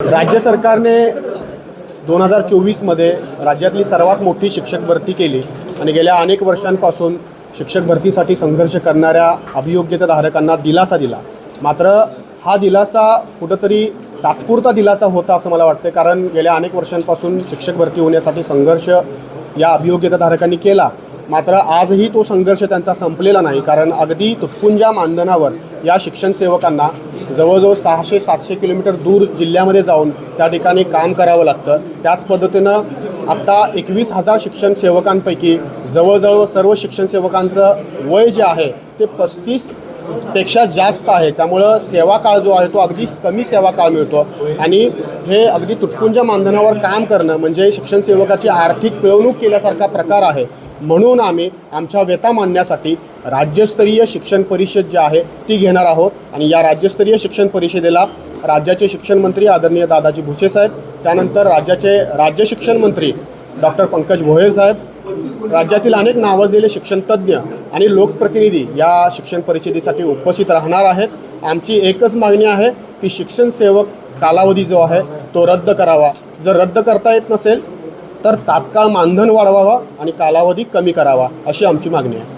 राज्य सरकारने दोन हजार चोवीसमध्ये राज्यातली सर्वात मोठी शिक्षक भरती केली आणि गेल्या अनेक वर्षांपासून शिक्षक भरतीसाठी संघर्ष करणाऱ्या अभियोग्यताधारकांना दिलासा दिला. मात्र हा दिलासा कुठंतरी तात्पुरता दिलासा होता असं मला वाटतं कारण गेल्या अनेक वर्षांपासून शिक्षक भरती होण्यासाठी संघर्ष या अभियोग्यताधारकांनी केला. मात्र आजही तो संघर्ष त्यांचा संपलेला नाही कारण अगदी तुटपुंजा मानधनावर या शिक्षण सेवकांना जवळजवळ सहाशे सातशे किलोमीटर दूर जिल्ह्यामध्ये जाऊन त्या ठिकाणी काम करावं लागतं. त्याच पद्धतीनं आत्ता एकवीस हजार शिक्षण सेवकांपैकी जवळजवळ सर्व शिक्षण सेवकांचं वय जे आहे ते पस्तीसपेक्षा जास्त आहे. त्यामुळं सेवा काळ जो आहे तो अगदी कमी सेवा काळ मिळतो. आणि हे अगदी तुटपुंजा मानधनावर काम करणं म्हणजे शिक्षण सेवकाची आर्थिक पिळवणूक केल्यासारखा प्रकार आहे. म्हणून आम्ही आमच्या व्यथा मांडण्यासाठी राज्यस्तरीय शिक्षण परिषद जी आहे ती घेणार आहोत. आणि या राज्यस्तरीय शिक्षण परिषदेला राज्याचे शिक्षण मंत्री आदरणीय दादाजी भुसे साहेब त्यानंतर राज्याचे राज्य शिक्षण मंत्री डॉक्टर पंकज भोयर साहेब राज्यातील अनेक नावाजलेले शिक्षणतज्ज्ञ आणि लोकप्रतिनिधी या शिक्षण परिषदेसाठी उपस्थित राहणार आहेत. आमची एकच मागणी आहे की शिक्षण सेवक कालावधी जो आहे तो रद्द करावा. जर रद्द करता येत नसेल तर तात्काळ मानधन वाढवावा आणि कालावधी कमी करावा अशी आमची मागणी आहे.